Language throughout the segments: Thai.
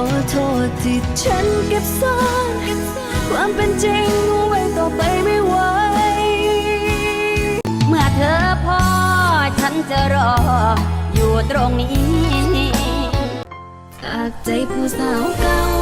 อโทษที่ฉันเก็บซ่อนความเป็นจริงเอาไว้ต่อไปไม่ไหว เมื่อเธอพอฉันจะรอ อยู่ตรงนี้ จากใจผู้สาวเก่า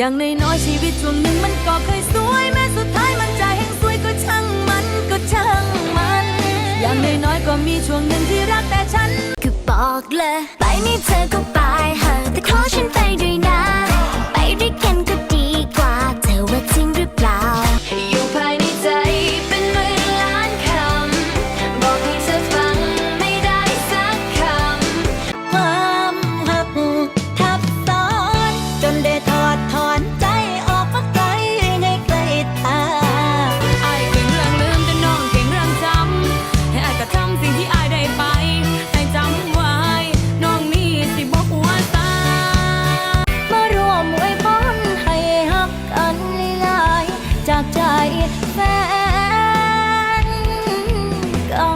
อย่างในน้อยชีวิตช่วงหนึ่งมันก็เคยสวยแม้สุดท้ายมันจะแห่งสวยก็ช่างมันก็ช่างมัน อย่างในน้อยก็มีช่วงหนึ่งที่รักแต่ฉันก็บอกเลยไปนี่เธอก็ไปเถอะแต่ขอฉันไปด้วยนะ ไปด้วยกันก็ดีกว่า เธอว่าจริงหรือเปล่า แฟนเก่า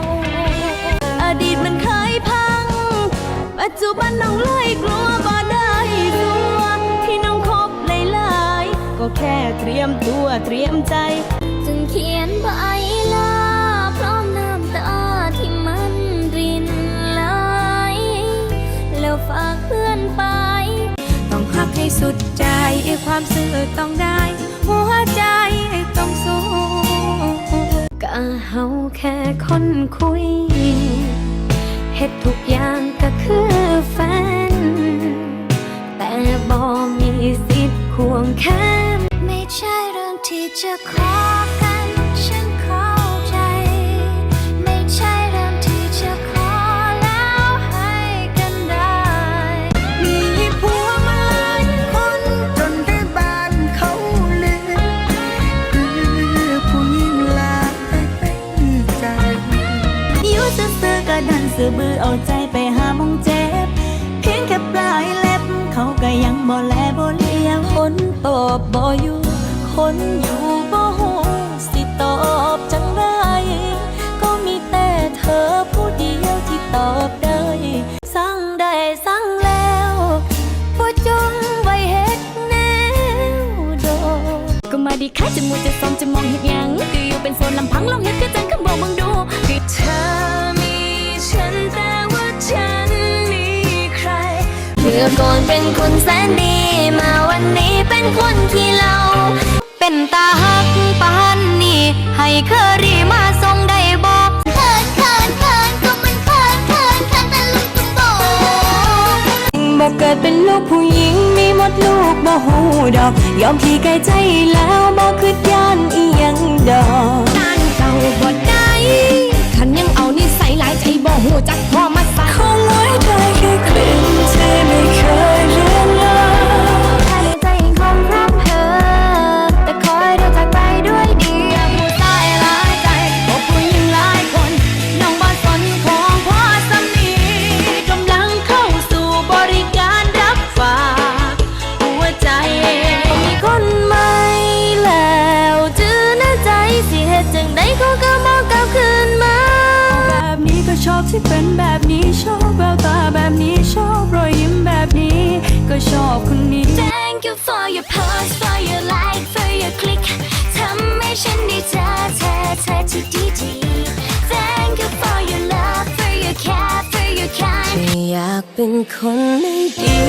อดีตมันเคยพัง ปัจจุบันน้องเลยกลัวบ่ได้ตัวที่น้องคบหลายๆก็แค่เตรียมตัวเตรียมใจ จึงเขียนใบลาพร้อมน้ำตาที่มันรินไหลแล้วฝากเพื่อนไป ต้องพักให้สุดใจความซื่อต้องได้ หัวใจ เฮาแค่คนคุยเฮ็ดทุกอย่างก็คือแฟน แต่บ่มีสิทธิ์ควงแขนไม่ใช่เรื่องที่จะขอ ซื้อก็ดันซื้อบือเอาใจไปหามองเจ็บ เพียงแค่ปลายเล็บ เขาก็ยังบ่แลบ่เลียวคนตอบบ่อยู่ คนอยู่บ่หูสิตอบ ก็มาดีค่าจะมูจะซ้อมจะมองเห็ดยังก็อยู่เป็นโซนลำพังลองเห็ดก็จังคำบอกมึงดูคือเธอมีฉันแต่ว่าฉันมีใครเมื่อก่อนเป็นคนแสนดีมาวันนี้เป็นคนขี้เหล้าเป็นตาหักปานนี่ให้เคอ ดเป็นลูกผู้หญิงมีหมดลูกบ่หูดอก ยอมพี่ไกลใจแล้วบ่คืดย่านอีหยังดอกการเก่าบ่ได้คันยังเอานิสัยหลายใจบ่หูจักพอมาใส่คงไว้ได้ อบที่เป็นแบบนี้ชอบแววตาแบบนี้ชอบรอยยิ้มแบบนี้ ก็ชอบคนนี้ Thank you for your post for your like for your click ทำให้ฉันได้เจอเธอเธอที่ดีดี Thank you for your love for your care for your kind อยากเป็นคนไม่ดี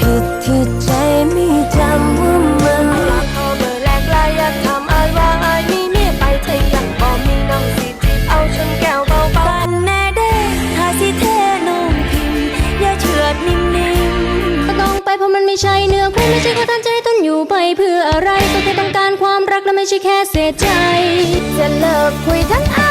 ผิดที่ใจไม่จำว่า ไม่ใช่ว่าตั้งใจต้นอยู่ไปเพื่ออะไรก็แค่ต้องการความรักและไม่ใช่แค่เสียใจ จะเลิกคุยทั้งอ